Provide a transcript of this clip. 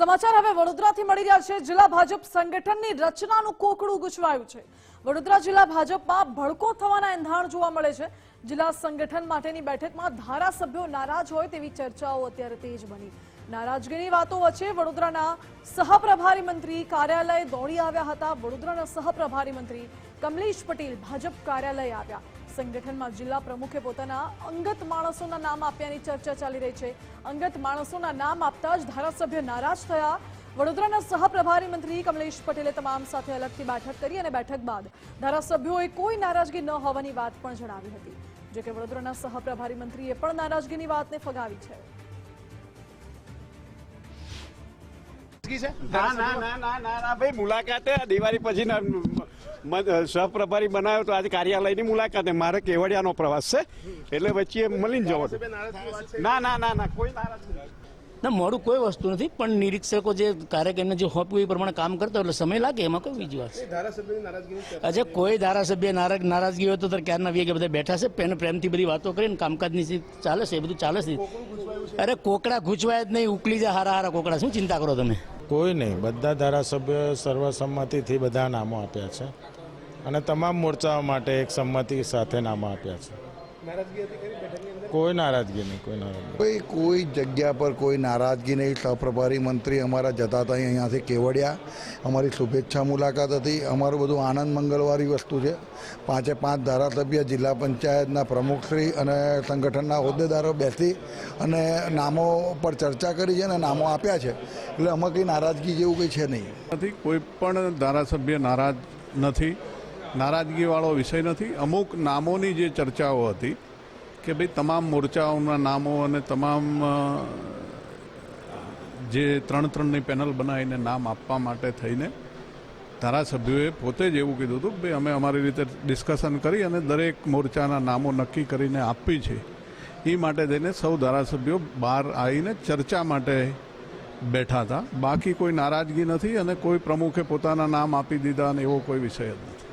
સમાચાર હવે વડોદરાથી મળી રહ્યા છે. જિલ્લા ભાજપ સંગઠનની રચનાનું કોકડું ગુચવાયું છે. વડોદરા જિલ્લા ભાજપમાં ભડકો થવાના એંધાણ જોવા મળે છે. જિલ્લા સંગઠન માટેની બેઠકમાં ધારાસભ્યો નારાજ હોય તેવી ચર્ચાઓ અત્યારે તેજ બની. નારાજગીની વાતો વચ્ચે વડોદરાના સહપ્રભારી મંત્રી કાર્યાલય દોડી આવ્યા હતા. વડોદરાના સહપ્રભારી મંત્રી કમલેશ પટેલ ભાજપ કાર્યાલય આવ્યા. સંગઠનમાં જિલ્લા પ્રમુખે પોતાના અંગત માણસોના નામ આપ્યાની ચર્ચા ચાલી રહી છે. અંગત માણસોના નામ આપતા જ ધારાસભ્ય નારાજ થયા. વડોદરાના સહપ્રભારી મંત્રી કમલેશ પટેલે તમામ સાથે અલગથી બેઠક કરી અને બેઠક બાદ ધારાસભ્યોએ કોઈ નારાજગી ન હોવાની વાત પણ જણાવી હતી. જોકે વડોદરાના સહપ્રભારી મંત્રીએ પણ નારાજગીની વાતને ફગાવી છે. છે? ના ના ના ના ના ના ભાઈ મુલાકાતે દિવાળી પછી સહપ્રભારી બનાવ્યો તો આજે કાર્યાલયની મુલાકાતે. મારે કેવડિયાનો પ્રવાસ છે. એટલે વચ્ચે મળીને જવો ના ના ના ના કોઈ નારાજ નથી. ના મોડું કોઈ વસ્તુ નથી પણ નિરીક્ષકો જે કાર્યક્રમને જે હોપ્યું એ પ્રમાણે કામ કરતા એટલે સમય લાગે એમાં કોઈ બીજી વાત આજે કોઈ ધારાસભ્ય નારાજ નારાજગી હોય તો તાર ક્યારના વીએ કે બધા બેઠા છે પેન પ્રેમથી બધી વાતો કરીને કામકાજની ચાલે છે એ બધું ચાલે છે. અરે કોકડા ગૂંચવાય જ નહીં ઉકલી જાય હારા હારા કોકડા શું ચિંતા કરો તમે? કોઈ નહીં બધા ધારાસભ્ય સર્વસંમતિથી બધા નામો આપ્યા છે. અને તમામ મોરચાઓ માટે એક સંમતિ સાથે નામો આપ્યા છે. કોઈ નારાજગી નહીં કોઈ નારાજગી કોઈ કોઈ જગ્યા પર કોઈ નારાજગી નહીં. સહપ્રભારી મંત્રી અમારા જતા હતા અહીંયાથી કેવડિયા. અમારી શુભેચ્છા મુલાકાત હતી. અમારું બધું આનંદ મંગળવારી વસ્તુ છે. પાંચે પાંચ ધારાસભ્ય જિલ્લા પંચાયતના પ્રમુખશ્રી અને સંગઠનના હોદ્દેદારો બેસી અને નામો પર ચર્ચા કરી છે અને નામો આપ્યા છે. એટલે આમાં કંઈ નારાજગી જેવું કંઈ છે નહીં. નથી કોઈ પણ ધારાસભ્ય નારાજ નથી. નારાજગીવાળો વિષય નથી. અમુક નામોની જે ચર્ચાઓ હતી કે ભાઈ તમામ મોરચાઓના નામો અને તમામ જે ત્રણ ત્રણની પેનલ બનાવીને નામ આપવા માટે થઈને ધારાસભ્યોએ પોતે જ એવું કીધું હતું કે ભાઈ અમે અમારી રીતે ડિસ્કશન કરી અને દરેક મોરચાના નામો નક્કી કરીને આપી છે. એ માટે થઈને સૌ ધારાસભ્યો બહાર આવીને ચર્ચા માટે બેઠા હતા. બાકી કોઈ નારાજગી નથી અને કોઈ પ્રમુખે પોતાના નામ આપી દીધા અને એવો કોઈ વિષય જ નથી.